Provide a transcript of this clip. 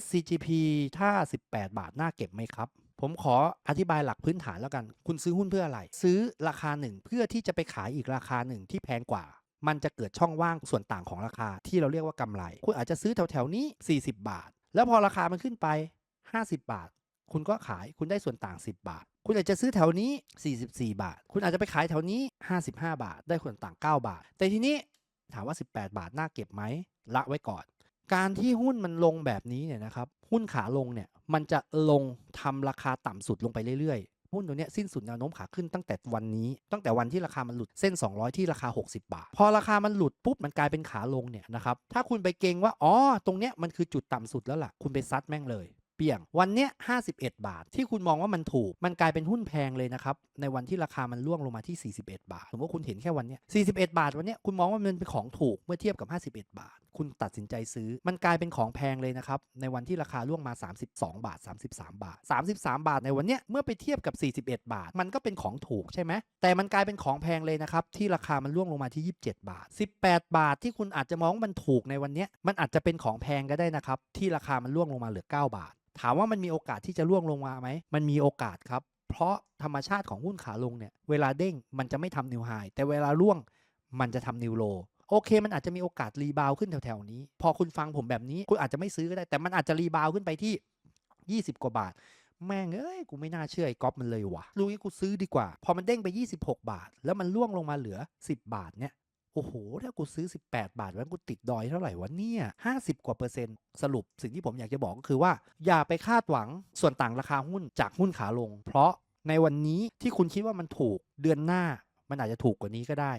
SCGP ถ้า 18 บาท น่าเก็บไหมครับ ผมขออธิบายหลักพื้นฐานแล้วกัน คุณซื้อหุ้นเพื่ออะไร ซื้อราคาหนึ่งเพื่อที่จะไปขายอีกราคาหนึ่งที่แพงกว่า มันจะเกิดช่องว่างส่วนต่างของราคาที่เราเรียกว่ากำไร คุณอาจจะซื้อแถวๆนี้ 40 บาท แล้วพอราคามันขึ้นไป 50 บาท คุณก็ขายคุณได้ส่วนต่าง 10 บาท คุณอาจจะซื้อแถวนี้ 44 บาท คุณอาจจะไปขายแถวนี้ 55 บาท ได้ส่วนต่าง 9 บาท แต่ทีนี้ถามว่า 18 บาทน่าเก็บไหมละไว้ก่อน การที่หุ้นมันลงแบบนี้เนี่ยนะครับหุ้นขาลงเนี่ยมันจะลงทำราคาต่ำสุดลงไปเรื่อยๆ หุ้นตัวเนี้ยสิ้นสุดแนวโน้มขาขึ้นตั้งแต่วันนี้ ตั้งแต่วันที่ราคามันหลุดเส้น 200 ที่ราคา 60 บาท พอราคามันหลุดปุ๊บมันกลายเป็นขาลงเนี่ยนะครับถ้าคุณไปเก่งว่าอ๋อตรงเนี้ยมันคือจุดต่ำสุดแล้วล่ะคุณไปซัดแม่งเลย เปี่ยง วันเนี้ย51 บาท ที่คุณมองว่ามันถูก มันกลายเป็นหุ้นแพงเลยนะครับ ในวันที่ราคามันร่วงลงมาที่ 41 บาท สมมติว่าคุณเห็นแค่วันเนี้ย41 บาท วันเนี้ยคุณมองว่ามันเป็นของถูกเมื่อเทียบกับ 51 บาท คุณตัดสินใจซื้อ มันกลายเป็นของแพงเลยนะครับ ในวันที่ราคาร่วงมา 32 บาท 33 บาท 33 บาทในวันเนี้ยเมื่อไปเทียบกับ 41 บาท มันก็เป็นของถูกใช่ไหม แต่มันกลายเป็นของแพงเลยนะครับ ที่ราคามันร่วงลงมาที่ 27 บาท 18 บาทที่คุณอาจจะมองว่ามันถูกในวันเนี้ยมันอาจจะเป็นของแพงก็ได้นะครับ ที่ราคามันร่วงลงมาเหลือ 9 บาท ถามว่ามันมีโอกาสที่จะร่วงลงมาไหม มันมีโอกาสครับ เพราะธรรมชาติของหุ้นขาลงเนี่ย เวลาเด้งมันจะไม่ทำนิวไฮแต่เวลาร่วงมันจะทำนิวโลโอเค มันอาจจะมีโอกาสรีบาวขึ้นแถวๆนี้ พอคุณฟังผมแบบนี้ คุณอาจจะไม่ซื้อก็ได้ แต่มันอาจจะรีบาวขึ้นไปที่ 20 กว่าบาท แม่งเอ้ย กูไม่น่าเชื่อไอ้ก๊อฟมันเลยวะรู้งี้กูซื้อดีกว่า พอมันเด้งไป 26 บาท แล้วมันร่วงลงมาเหลือ 10 บาทเนี่ย โอ้โห ถ้ากูซื้อ 18 บาทแล้วกูติดดอยเท่าไหร่วะเนี่ย 50 กว่าเปอร์เซ็นต์ สรุปสิ่งที่ผมอยากจะบอกก็คือว่า อย่าไปคาดหวังส่วนต่างราคาหุ้นจากหุ้นขาลง เพราะในวันนี้ที่คุณคิดว่ามันถูกเดือนหน้ามันอาจจะถูกกว่านี้ก็ได้